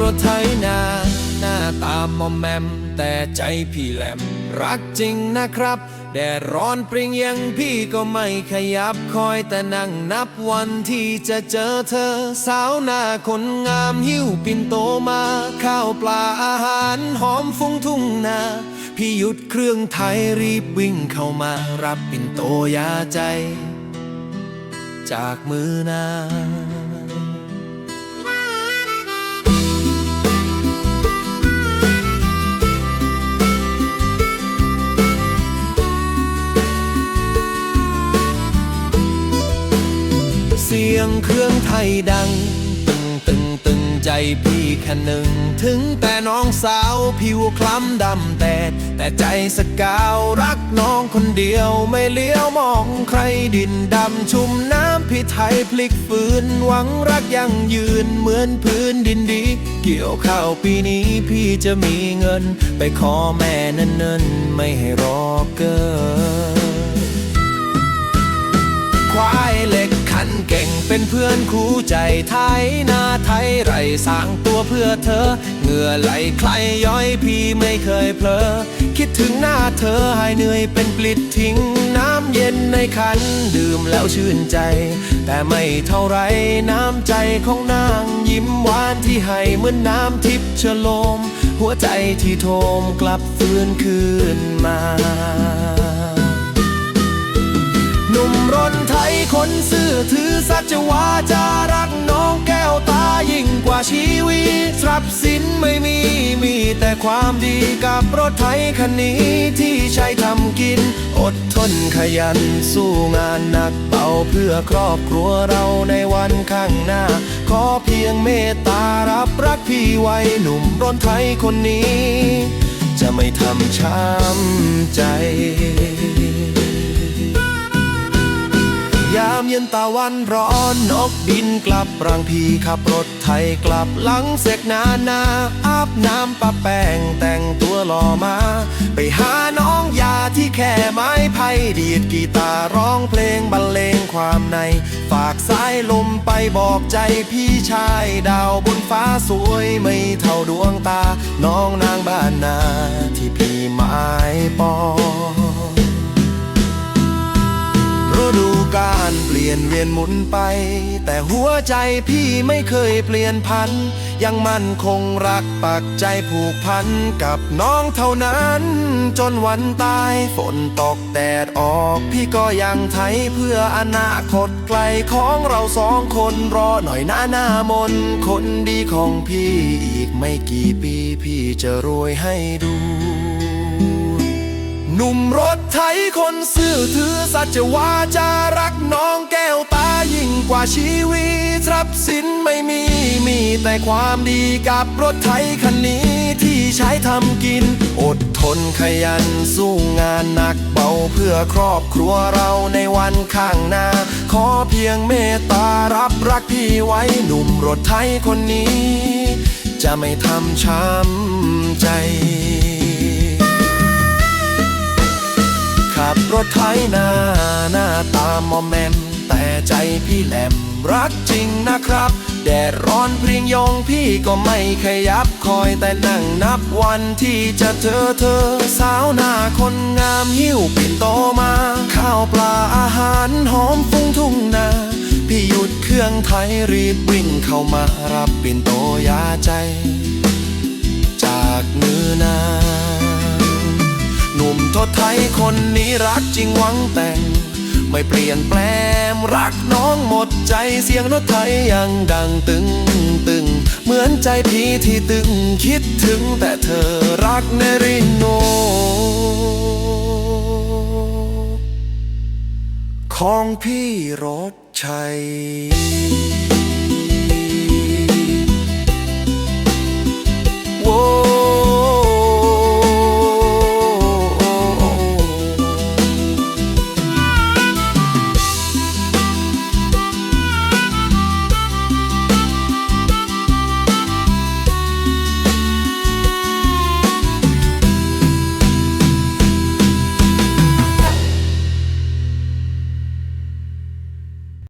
รถไถนาหน้าตามมอมแมม แต่ใจพี่แหลม รักจริงนะครับ แดดร้อนปรียงยังพี่ก็ไม่ขยับคอยแต่นั่งนับวันที่จะเจอเธอ สาวหน้าคนงามหิ้วปิ่นโตมา ข้าวปลาอาหารหอมฟุ้งทุ่งนาพี่หยุดเครื่องไทยรีบวิ่งเข้ามารับปิ่นโตยาใจ จากมือนาง เครื่องไทยดัง ตึงตึงตึงใจพี่แค่หนึ่ง ถึงแต่น้องสาวผิวคล้ำดำแดดแต่ใจสกาวรักน้องคนเดียวไม่เลี้ยวมองใครดินดำชุ่มน้ำพี่ไทยพลิกฟื้นหวังรักยั่งยืนเหมือนพื้นดินดี เกี่ยวข้าวปีนี้พี่จะมีเงิน ไปขอแม่เนิ่นๆไม่ให้รอเกิน เก่งเป็นเพื่อนคู่ใจไทยนาไทยไรสร้างตัวเพื่อเธอ เหงื่อไหลใครย้อยพี่ไม่เคยเพลอ คิดถึงหน้าเธอหายเหนื่อยเป็นปลิดทิ้งน้ำเย็นในขันดื่มแล้วชื่นใจ แต่ไม่เท่าไรน้ำใจของนางยิ้มหวานที่ให้เหมือนน้ำทิพย์ชโลม หัวใจที่โทมกลับฟื้นคืนมา คนซื่อถือสัจวาจารักน้องแก้วตายิ่งกว่าชีวิตทรัพย์สินไม่มีมีแต่ความดีกับรถไถคันนี้ที่ใช้ทำกิน อดทนขยันสู้งานหนักเบาเพื่อครอบครัวเราในวันข้างหน้า ขอเพียงเมตตารับรักพี่ไว้หนุ่มรนไทยคนนี้ จะไม่ทำช้ำใจามเย็นตะวันร้อนนกบินกลับรังพีขับรถไทยกลับหลังเสกนานาอาบน้ำปะแป้งแต่งตัวหล่อมา ไปหาน้องยาที่แค่ไม้ไผ่ดีดกีตาร์ร้องเพลงบรรเลงความใน ฝากสายลมไปบอกใจพี่ชายดาวบนฟ้าสวยไม่เท่าดวงตา น้องนางบ้านนาที่พี่หมายปอง ยนเวียนหมุนไป แต่หัวใจพี่ไม่เคยเปลี่ยนพัน ยังมั่นคงรักปักใจผูกพันกับน้องเท่านั้น จนวันตายฝนตกแดดออก พี่ก็ยังไทยเพื่ออนาคตไกลของเราสองคนรอหน่อยหน้าหน้ามน คนดีของพี่อีกไม่กี่ปีพี่จะรวยให้ดู หนุ่มรถไถคนซื่อถือสัจวาจารักน้องแก้วตายิ่งกว่าชีวิตทรัพย์สินไม่มีมีแต่ความดีกับรถไถคันนี้ที่ใช้ทำกิน อดทนขยันสู้งานหนักเบาเพื่อครอบครัวเราในวันข้างหน้า ขอเพียงเมตตารับรักพี่ไว้หนุ่มรถไถคนนี้ จะไม่ทำช้ำ มอมแมมแต่ใจพี่แหลมรักจริงนะครับ แดดร้อนเพรียงยองพี่ก็ไม่ขยับคอยแต่นั่งนับวันที่จะเจอเธอ สาวหน้าคนงามหิ้วปิ่นโตมา ข้าวปลาอาหารหอมฟุ้งทุ่งนาพี่หยุดเครื่องไทยรีบวิ่งเข้ามารับปิ่นโตยาใจ จากมือนางหนุ่มทศไทยคนนี้รักจริงหวังแต่ง ไม่เปลี่ยนแปลงรักน้องหมดใจเสียงนถไทยยังดังตึงตึง เหมือนใจพี่ที่ตึงคิดถึงแต่เธอรักเนริโน ของพี่รถชัยโว้